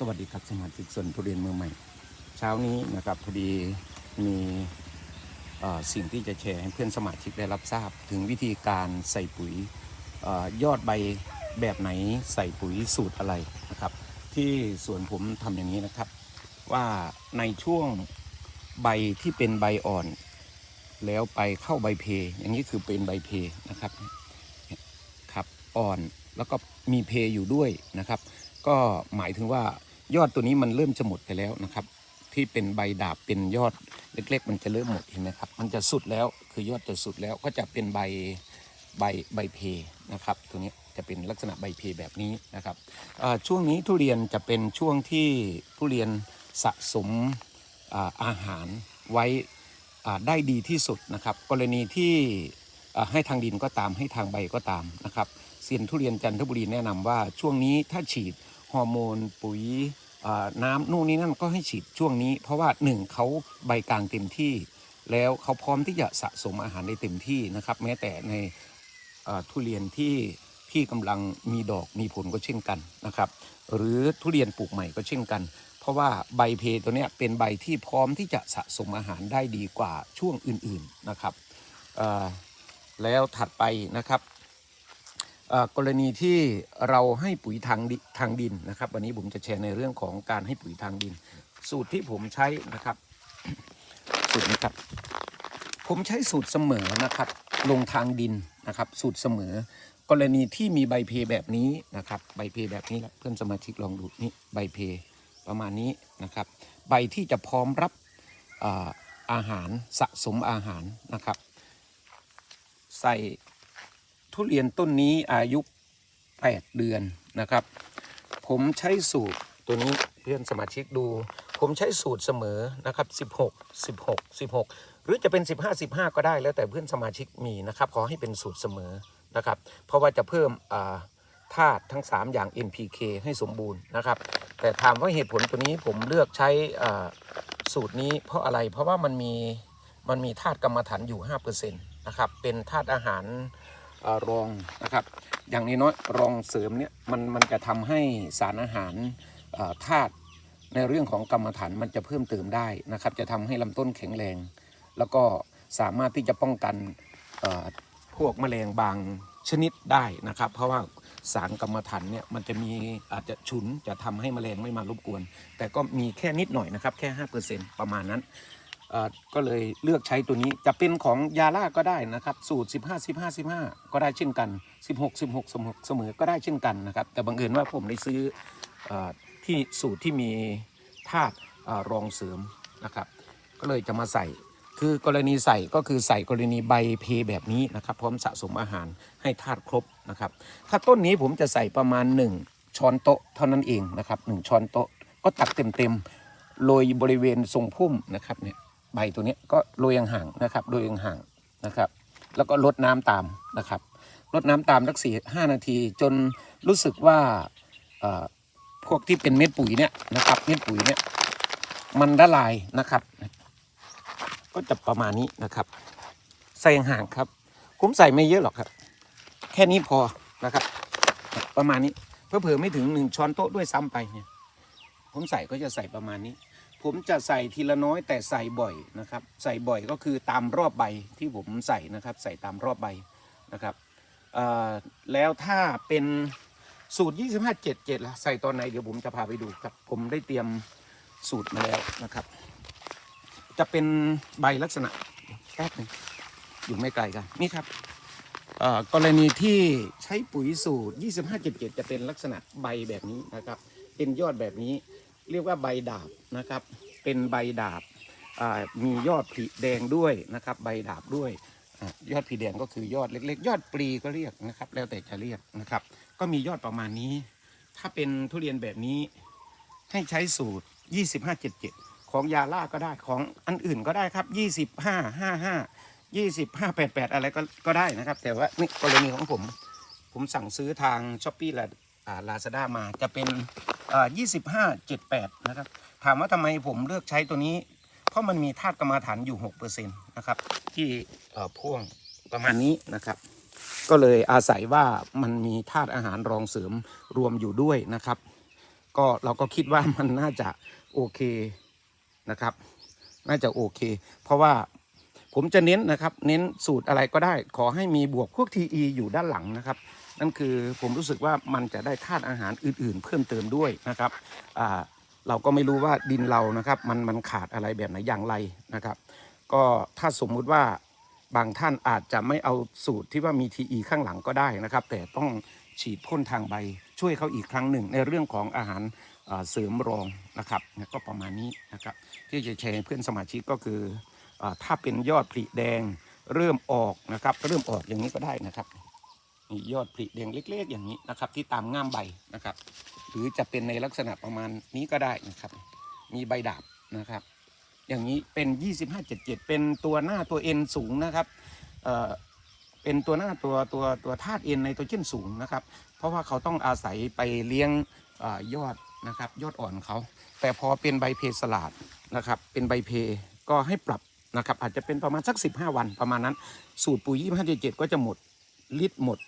สวัสดีครับสมาชิกส่วนทุเรียนเมืองใหม่ เช้านี้นะครับพอดีมีสิ่งที่จะแชร์ให้เพื่อนสมาชิกได้รับทราบ ถึงวิธีการใส่ปุ๋ยอยอดใบแบบไหนใส่ปุ๋ยสูตรอะไรนะครับ ที่สวนผมทำอย่างนี้นะครับ ว่าในช่วงใบที่เป็นใบอ่อน แล้วไปเข้าใบเพอย่างนี้คือเป็นใบเพนะครับครับอ่อนแล้วก็มีเพอยู่ด้วยนะครับ ก็หมายถึงว่า ยอดตัวนี้มันเริ่มจะหมดไปแล้วนะครับ ที่เป็นใบดาบเป็นยอดเล็ก ๆ มันจะเริ่มหมดเห็นไหมครับ มันจะสุดแล้วคือยอดจะสุดแล้วก็จะเป็นใบใบใบเพนะครับตัวนี้จะเป็นลักษณะใบเพแบบนี้นะครับช่วงนี้ทุเรียนจะเป็นช่วงที่ทุเรียนสะสมอาอาหารไว้ได้ดีที่สุดนะครับ กรณีที่ให้ทางดินก็ตามให้ทางใบก็ตามนะครับเซียนทุเรียนจันทบุรีแนะนำว่าช่วงนี้ถ้าฉีด ฮอร์โมนปุ๋ยน้ำนู่นนี่นั่นก็ให้ฉีดช่วงนี้ เพราะว่าหนึ่งเขาใบกลางเต็มที่ แล้วเขาพร้อมที่จะสะสมอาหารได้เต็มที่นะครับ แม้แต่ในทุเรียนที่ที่กำลังมีดอกมีผลก็เช่นกันนะครับ หรือทุเรียนปลูกใหม่ก็เช่นกัน เพราะว่าใบเพตัวนี้เป็นใบที่พร้อมที่จะสะสมอาหารได้ดีกว่าช่วงอื่นๆนะครับแล้วถัดไปนะครับ กรณีที่เราให้ปุ๋ยทางดิทางดินนะครับ วันนี้ผมจะแชร์ในเรื่องของการให้ปุ๋ยทางดิน สูตรที่ผมใช้นะครับสูตรนะครับ ผมใช้สูตรเสมอนะครับ ลงทางดินนะครับ สูตรเสมอ กรณีที่มีใบเพแบบนี้นะครับ ใบเพแบบนี้แหละเพื่อนสมาชิกลองดูนี่ใบเพประมาณนี้นะครับ ใบที่จะพร้อมรับอาอาหารสะสมอาหารนะครับ ใส่ ทุเรียนต้นนี้อายุ 8 เดือนนะครับ ผมใช้สูตรตัวนี้เพื่อนสมาชิกดู ผมใช้สูตรเสมอนะครับ 16 16 16 หรือจะเป็น 15 15 ก็ได้แล้วแต่เพื่อนสมาชิกมีนะครับขอให้เป็นสูตรเสมอนะครับ เพราะว่าจะเพิ่มธาตุทั้ง 3 อย่าง NPK ให้สมบูรณ์นะครับ แต่ถามว่าเหตุผลตัวนี้ผมเลือกใช้สูตรนี้เพราะอะไรเพราะว่ามันมีมันมีธาตุกรรมฐานอยู่ 5%นะครับ เป็นธาตุอาหาร รองนะครับ อย่างนี้น้อยรองเสริมเนี่ยมันมันจะทำให้สารอาหารธาตุในเรื่องของกรรมฐานมันจะเพิ่มเติมได้นะครับ จะทำให้ลำต้นแข็งแรง แล้วก็สามารถที่จะป้องกันพวกแมลงบางชนิดได้นะครับ เพราะว่าสารกรรมฐานเนี่ยมันจะมีอาจจะฉุนจะทำให้แมลงไม่มารบกวน แต่ก็มีแค่นิดหน่อยนะครับ แค่ 5%ประมาณนั้น ก็เลยเลือกใช้ตัวนี้จะเป็นของยาล่าก็ได้นะครับ สูตร 15 15 15 ก็ได้เช่นกัน 16 16 16 เสมอก็ได้เช่นกันนะครับ แต่บังเอิญว่าผมได้ซื้ออที่สูตรที่มีธาตุรองเสริมนะครับ ก็เลยจะมาใส่คือกรณีใส่ก็คือใส่กรณีใบเพแบบนี้นะครับ พร้อมสะสมอาหารให้ธาตุครบนะครับ ถ้าต้นนี้ผมจะใส่ประมาณ 1 ช้อนโต๊ะเท่านั้นเองนะครับหนึ่งช้อนโต๊ะก็ตักเต็มๆโรยบริเวณทรงพุ่มนะครับเนี่ย ใบตัวนี้ก็โรยห่างๆนะครับโรยห่างๆนะครับ แล้วก็ลดน้ำตามนะครับลดน้ำตามสักสี่ห้านาที จนรู้สึกว่าพวกที่เป็นเม็ดปุ๋ยเนี่ยนะครับเม็ดปุ๋ยเนี่ยมันละลายนะครับ ก็จะประมาณนี้นะครับ ใส่ห่างครับ ผมใส่ไม่เยอะหรอกครับ แค่นี้พอนะครับ ประมาณนี้เพื่อเผื่อไม่ถึงหนึ่งช้อนโต๊ะด้วยซ้ำไปเนี่ยผมใส่ก็จะใส่ประมาณนี้ ผมจะใส่ทีละน้อยแต่ใส่บ่อยนะครับ ใส่บ่อยก็คือตามรอบใบที่ผมใส่นะครับ ใส่ตามรอบใบนะครับแล้วถ้าเป็นสูตร 25 7 7ล่ะใส่ตอนไหนเดี๋ยวผมจะพาไปดูครับ ผมได้เตรียมสูตรมาแล้วนะครับ จะเป็นใบลักษณะแป๊บหนึงอยู่ไม่ไกลกันนี่ครับกรณีที่ใช้ปุ๋ยสูตร 25 7 7 จะเป็นลักษณะใบแบบนี้นะครับ เป็นยอดแบบนี้ เรียกว่าใบดาบนะครับ เป็นใบดาบมียอดผลิแดงด้วยนะครับ ใบดาบด้วยอยอดผลิแดงก็คือยอดเล็ก ๆ ยอดปลีก็เรียกนะครับ แล้วแต่จะเรียกนะครับ ก็มียอดประมาณนี้ ถ้าเป็นทุเรียนแบบนี้ให้ใช้สูตร 2577 ของยาล่าก็ได้ของอันอื่นก็ได้ครับ 25 55 25 88 อะไรก็ก็ได้นะครับ แต่ว่านี่กรณีของผม ผมสั่งซื้อทางช้อปปี้และลาซาด้ามาจะเป็น ยี่สิบห้าเจ็ดแปดนะครับ ถามว่าทำไมผมเลือกใช้ตัวนี้ เพราะมันมีธาตุกรรมฐานอยู่หกเปอร์เซ็นต์นะครับ ที่เอ่อพ่วงประมาณนี้นะครับก็เลยอาศัยว่ามันมีธาตุอาหารรองเสริมรวมอยู่ด้วยนะครับ ก็เราก็คิดว่ามันน่าจะโอเคนะครับ น่าจะโอเค เพราะว่าผมจะเน้นนะครับ เน้นสูตรอะไรก็ได้ ขอให้มีบวกพวก TE อยู่ด้านหลังนะครับ นั่นคือผมรู้สึกว่ามันจะได้ธาตุอาหารอื่น ๆ เพิ่มเติมด้วยนะครับเราก็ไม่รู้ว่าดินเรานะครับมันมันขาดอะไรแบบไหนอย่างไรนะครับ ก็ถ้าสมมุติว่าบางท่านอาจจะไม่เอาสูตรที่ว่ามี TE ข้างหลังก็ได้นะครับ แต่ต้องฉีดพ่นทางใบช่วยเขาอีกครั้งหนึ่ง ในเรื่องของอาหารเสริมรองนะครับก็ประมาณนี้นะครับ ที่จะแชร์เพื่อนสมาชิกก็คืออถ้าเป็นยอดผลิแดงเริ่มออกนะครับ เริ่มออกอย่างนี้ก็ได้นะครับ นี่ยอดผลิแดงเล็กๆ อย่างนี้นะครับ ที่ตามง่ามใบนะครับ หรือจะเป็นในลักษณะประมาณนี้ก็ได้นะครับ มีใบดาบนะครับ อย่างนี้เป็น 2577 เป็นตัวหน้าตัวเอ็นสูงนะครับเอ่อเป็นตัวหน้าตัวตัวตัวธาตุเอ็นในตัวเช่นสูงนะครับ เพราะว่าเขาต้องอาศัยไปเลี้ยงอยอดนะครับ ยอดอ่อนเขา แต่พอเป็นใบเพสลาดนะครับ เป็นใบเพก็ให้ปรับนะครับ อาจจะเป็นประมาณสัก 15 วันประมาณนั้น สูตรปุ๋ย 2577 ก็จะหมด ฤทธิ์หมด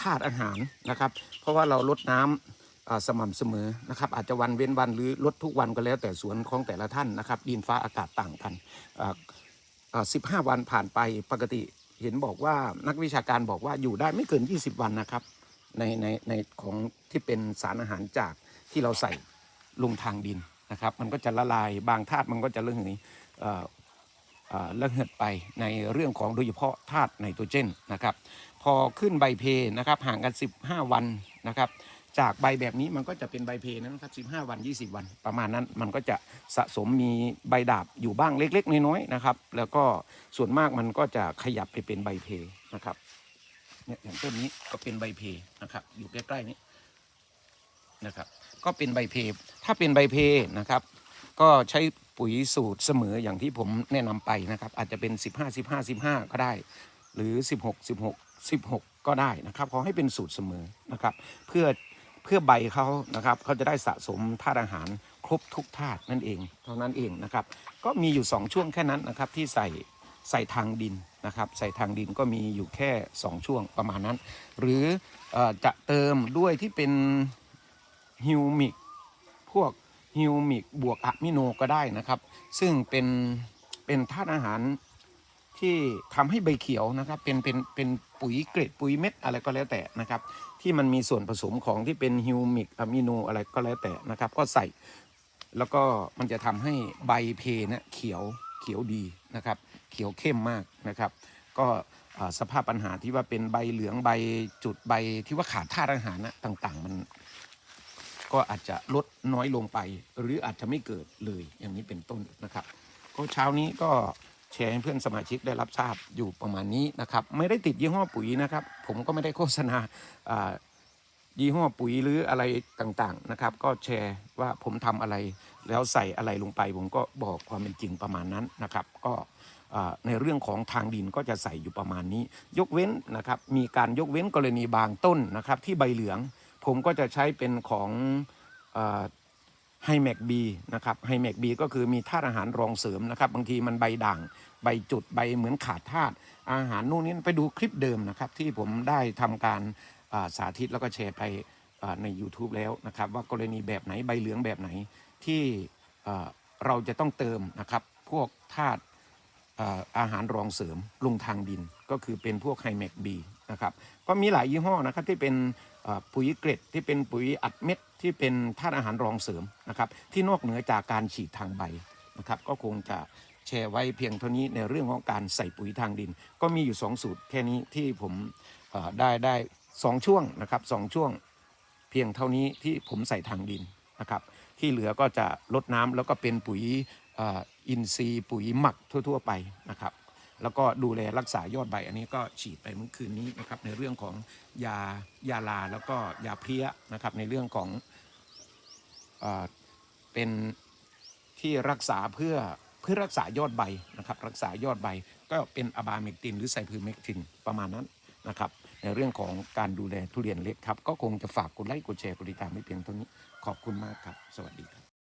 ธาตุอาหารนะครับ เพราะว่าเราลดน้ำอ่าสม่ำเสมอนะครับ อาจจะวันเว้นวันหรือลดทุกวันก็แล้วแต่สวนของแต่ละท่านนะครับ ดินฟ้าอากาศต่างกันอ่าอ่าวันผ่านไปปกติเห็นบอกว่านักวิชาการบอกว่าอยู่ได้ไม่เกิน 20 วันนะครับ ในในในของที่เป็นสารอาหารจากที่เราใส่ลงทางดินนะครับ มันก็จะละลายบางธาตุมันก็จะเรื่องนี้เอ่อ เอ่อระเหิดไปในเรื่องของโดยเฉพาะธาตุไนโตรเจนนะครับ พอขึ้นใบเพนะครับห่างกัน 15 วันนะครับ จากใบแบบนี้มันก็จะเป็นใบเพนะครับ15 วัน 20 วัน ประมาณนั้นมันก็จะสะสมมีใบดาบอยู่บ้างเล็ก ๆ น้อยๆนะครับ แล้วก็ส่วนมากมันก็จะขยับไปเป็นใบเพนะครับเนี่ยอย่างต้นนี้ก็เป็นใบเพนะครับ อยู่ใกล้ๆนี้นะครับ ก็เป็นใบเพถ้าเป็นใบเพนะครับ ก็ใช้ ปุ๋ยสูตรเสมออย่างที่ผมแนะนำไปนะครับ อาจจะเป็น 15 15 15 ก็ได้ หรือ 16 16 16 ก็ได้นะครับขอให้เป็นสูตรเสมอนะครับ เพื่อเพื่อใบเขานะครับเขาจะได้สะสมธาตุอาหารครบทุกธาตุนั่นเองเท่านั้นเองนะครับ ก็มีอยู่ 2 ช่วงแค่นั้นนะครับที่ใส่ใส่ทางดินนะครับใส่ทางดินก็มีอยู่แค่ 2 ช่วงประมาณนั้น หรือเออจะเติมด้วยที่เป็นฮิวมิกพวก ฮิวมิกบวกอะมิโนก็ได้นะครับ ซึ่งเป็นเป็นธาตุอาหารที่ทำให้ใบเขียวนะครับเป็นเป็นเป็นปุ๋ยเกรดปุ๋ยเม็ดอะไรก็แล้วแต่นะครับ ที่มันมีส่วนผสมของที่เป็นฮิวมิกอะมิโนอะไรก็แล้วแต่นะครับ ก็ใส่แล้วก็มันจะทำให้ใบเพนี่ยเขียวเขียวดีนะครับ เขียวเข้มมากนะครับ ก็สภาพปัญหาที่ว่าเป็นใบเหลืองใบจุดใบที่ว่าขาดธาตุอาหารนะต่าง ๆ มัน ก็อาจจะลดน้อยลงไป หรืออาจจะไม่เกิดเลยอย่างนี้เป็นต้นนะครับ ก็เช้านี้ก็แชร์ให้เพื่อนสมาชิกได้รับทราบอยู่ประมาณนี้นะครับ ไม่ได้ติดยี่ห้อปุ๋ยนะครับ ผมก็ไม่ได้โฆษณาายี่ห้อปุ๋ยหรืออะไรต่างๆนะครับ ก็แชร์ว่าผมทำอะไรแล้วใส่อะไรลงไป ผมก็บอกความเป็นจริงประมาณนั้นนะครับ ก็ในเรื่องของทางดินก็จะใส่อยู่ประมาณนี้ ยกเว้นนะครับ มีการยกเว้นกรณีบางต้นนะครับ ที่ใบเหลือง ผมก็จะใช้เป็นของไฮแมกบีนะครับไฮแมกบีก็คือมีธาตุอาหารรองเสริมนะครับ บางทีมันใบด่าง ใบจุดใบเหมือนขาดธาตุอาหารนู่นนี่ไปดูคลิปเดิมนะครับ ที่ผมได้ทำการาสาธิตแล้วก็แชร์ไปใน YouTube แล้วนะครับ ว่ากรณีแบบไหนใบเหลืองแบบไหนที่เราจะต้องเติมนะครับ พวกธาตุ อาหารรองเสริมลงทางดินก็คือเป็นพวกไฮแมกบีนะครับก็มีหลายยี่ห้อนะครับที่เป็นปุ๋ยเกร็ดที่เป็นปุ๋ยอัดเม็ดที่เป็นธาตุอาหารรองเสริมนะครับที่นอกเหนือจากการฉีดทางใบนะครับก็คงจะแชร์ไว้เพียงเท่านี้ในเรื่องของการใส่ปุ๋ยทางดิน ก็มีอยู่ 2 สูตรแค่นี้ที่ผมได้ได้สองช่วงนะครับสองช่วงเพียงเท่านี้ที่ผมใส่ทางดินนะครับที่เหลือก็จะลดน้ำแล้วก็เป็นปุ๋ย อินทรีย์ปุ๋ยหมักทั่ว ๆ ไปนะครับ แล้วก็ดูแลรักษายอดใบ อันนี้ก็ฉีดไปเมื่อคืนนี้นะครับในเรื่องของยายาลาแล้วก็ยาเพี้ยนะครับในเรื่องของเอเป็นที่รักษาเพื่อเพื่อรักษายอดใบนะครับรักษายอดใบก็เป็นอะบาเมกตินหรือไซพลูเมกตินประมาณนั้นนะครับในเรื่องของการดูแลทุเรียนเล็กครับ ก็คงจะฝากกดไลค์กดแชร์กดติดตามไม่เพียงเท่านี้ ขอบคุณมากครับ สวัสดีครับ